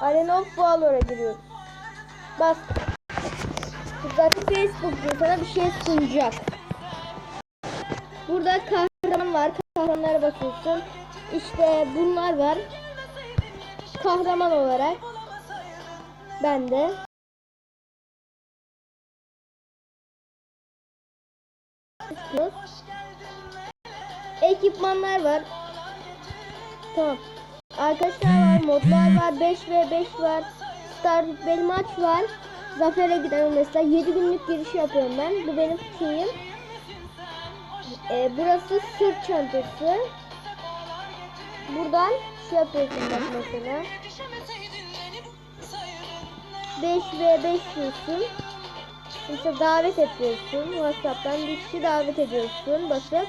Arena of Valor'a giriyoruz. Bas. Zaten Facebook diyor sana bir şey sunacak. Burada kahraman var. Kahramanlara basıyorsun. İşte bunlar var. Kahraman olarak. Ben de. Ekipmanlar var. Tamam. Arkadaşlar var, modlar var, 5 ve 5 var. Star Rütbeli maç var. Zafer'e giden mesela 7 günlük giriş yapıyorum ben. Bu benim şeyim. Ee, burası sırt çantası. Buradan şey yapıyorsun bak mesela. 5 ve 5 diyorsun. Mesela davet ediyorsun. Whatsapp'tan bir kişi davet ediyorsun basıp.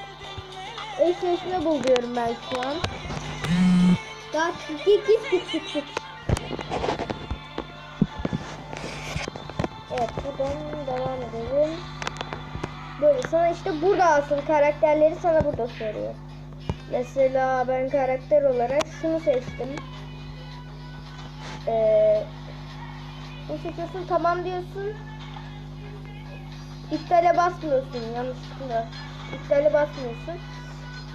Eşleşme bul diyorum ben şu an. Daha git git git git git. Evet buradan devam edelim. Böyle sana işte burada asıl karakterleri sana burada soruyor. Mesela ben karakter olarak şunu seçtim. Ee, bunu seçiyorsun tamam diyorsun. İptale basmıyorsun yanlışlıkla. İptale basmıyorsun.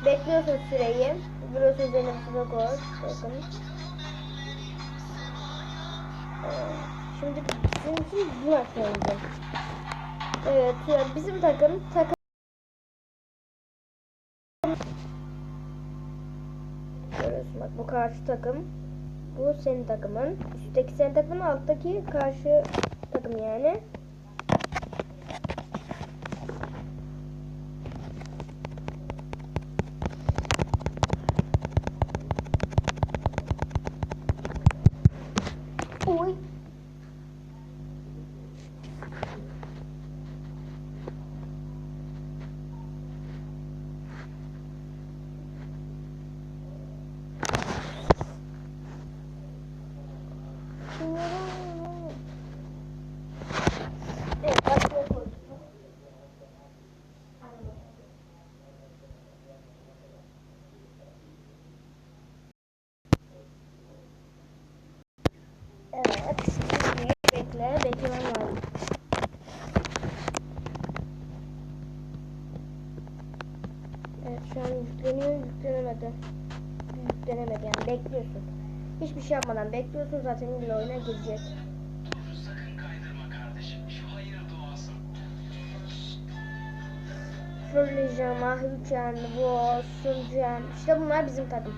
Bekliyorsun süreyi. Burası üzerine bir sıra koy. Bakın. Ee, Şimdi bizim için bu yapıyoruz. Evet bizim takım takım Görüyorsun bak bu karşı takım. Bu senin takımın. Üstteki senin takımın alttaki karşı takım yani. Oy. Evet, başlıyor koyduk. Evet, şimdi bekle, beklemem lazım. Evet, şu an yükleniyor, yüklenemedi. Yüklenemedi yani, bekliyorsun. Hiçbir şey yapmadan bekliyorsun zaten illa oyuna girecek. Topu sakın kaydırma kardeşim. Şu hayır duası. Fırlayacağım, Ahücen, Boğaz, Suncen. İşte bunlar bizim takım.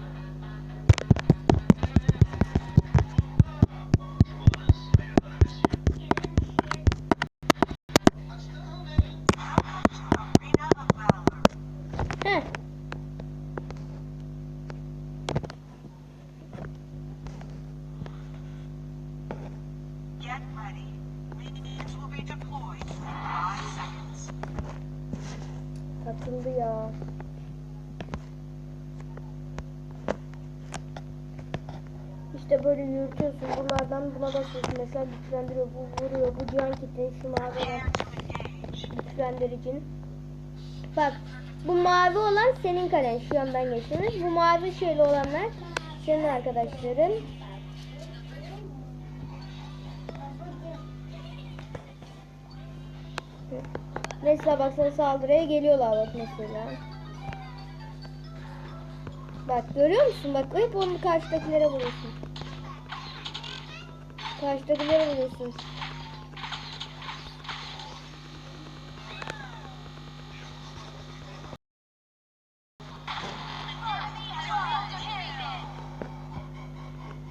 İşte böyle yürütüyorsun. Buralardan buna basıyorsun. Mesela güçlendiriyor. Bu vuruyor. Bu can kitin. Şu mavi olan güçlendiricin. Bak. Bu mavi olan senin kalen. Şu yandan geçtiniz. Bu mavi şöyle olanlar senin arkadaşların. Mesela bak sana saldırıya geliyorlar bak mesela. Bak görüyor musun? Bak hep onu karşıdakilere vuruyorsun. Karşıdakilere vuruyorsun.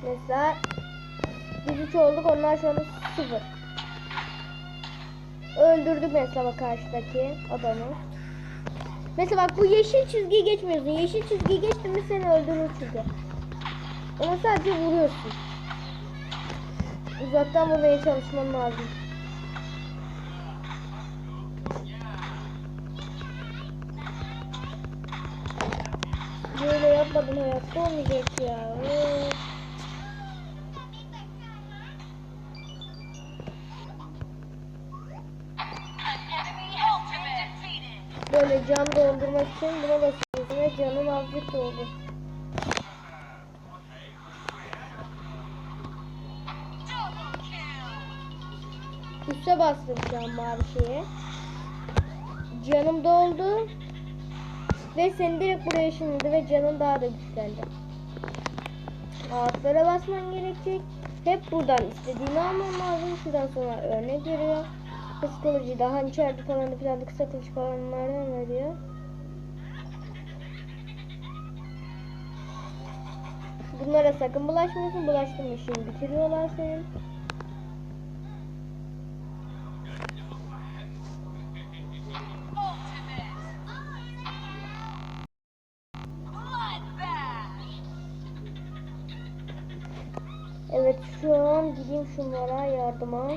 Mesela biz üç olduk onlar şu anda sıfır. Öldürdük mesela karşıdaki adamı. Mesela bak bu yeşil çizgiyi geçmiyorsun. Yeşil çizgiyi geçtin mi seni öldürür çünkü. Ama sadece vuruyorsun. Uzaktan vurmaya çalışman lazım. Böyle yapmadım hayatta olmayacak ya. Böyle can doldurmak için buna basıyorsun ve canın azıcık doldu. Üste bastım şu an mavi şeye. Canım doldu. Ve seni direkt buraya ışınladı ve canın daha da güçlendi. Ağaçlara basman gerekecek. Hep buradan istediğini alman lazım. Şuradan sonra örnek veriyor. Psikoloji daha hani falan da filan da kısa kılıç falanlardan veriyor. Bunlara sakın bulaşmıyorsun. Bulaştın mı işini bitiriyorlar senin. An gideyim şunlara yardıma.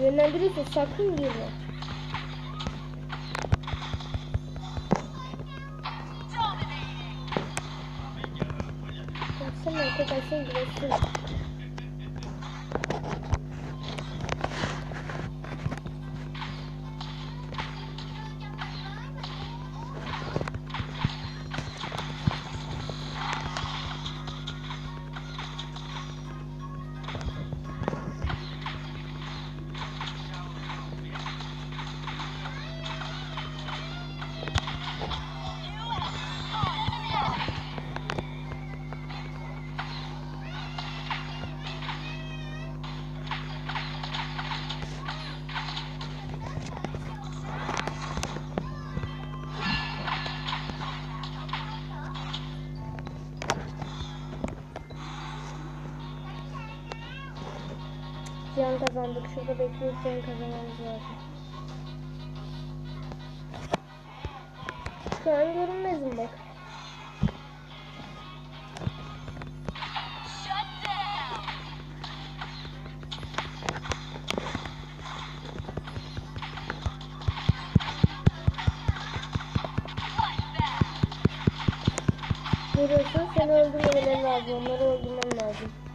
Yönlendiriyorsun sakın girme. Baksana arkadaşlar burası. Can kazandık. Şurada. Can kazanmamız lazım. Şu an görünmezim bak. Görüyorsun seni öldürmemeleri lazım. Onları öldürmem lazım.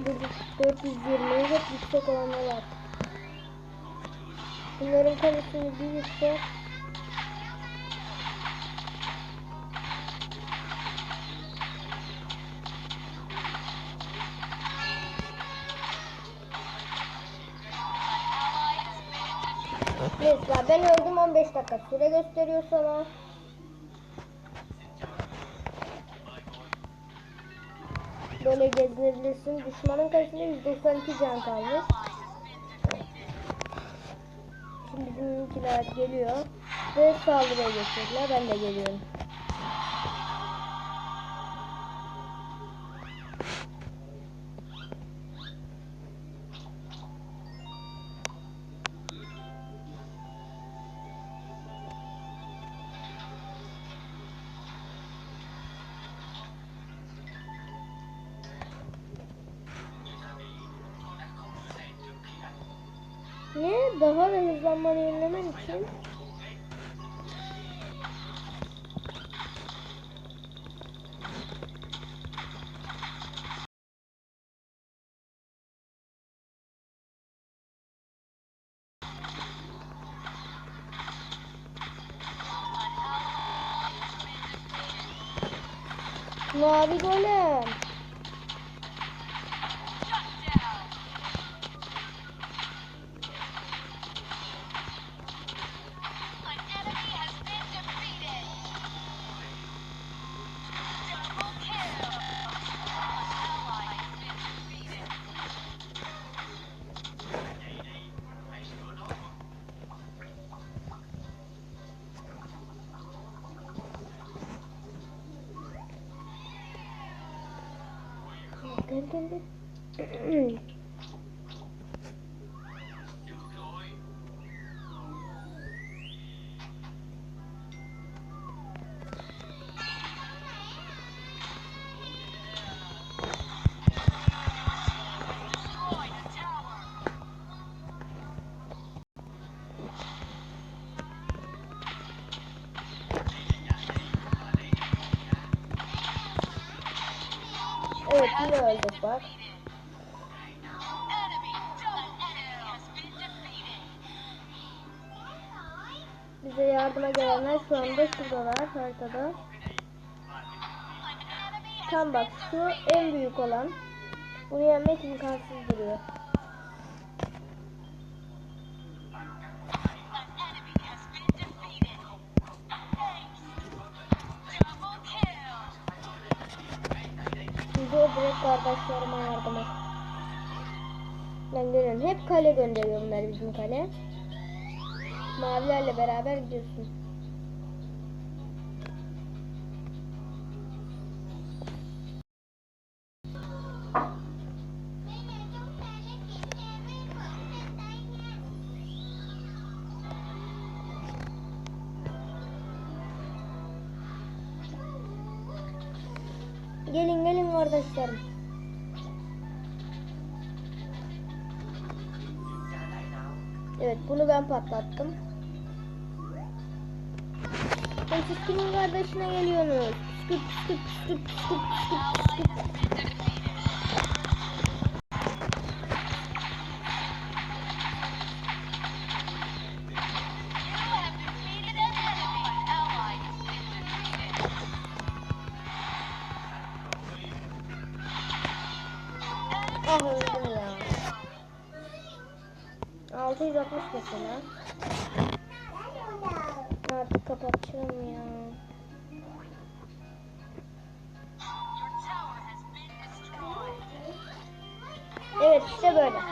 Öldürdük. 420 hep yüksek olanlar var. Bunların kalitesini bir. Mesela ben öldüm 15 dakika süre gösteriyor sana. Böyle gezinebilirsin. Düşmanın karşısında 192 can kalmış. Şimdi bizimkiler geliyor ve saldırıya geçecekler. Ben de geliyorum. Ne? Daha da hızlanmanı önlemen için Mavi golem. 嗯嗯。Evet yine öldük bak. Bize yardıma gelenler şu anda şuradalar haritada. Tam bak şu en büyük olan. Bunu yenmek imkansız duruyor. Kale gönderiyor bunlar bizim kale. Mavilerle beraber gidiyorsun. Gelin gelin kardeşlerim. Evet bunu ben patlattım. Siz kimin kardeşine geliyorsunuz? Skıp skıp skıp skıp skıp skıp. You 660 mesela. Artık kapatacağım ya. Evet işte böyle.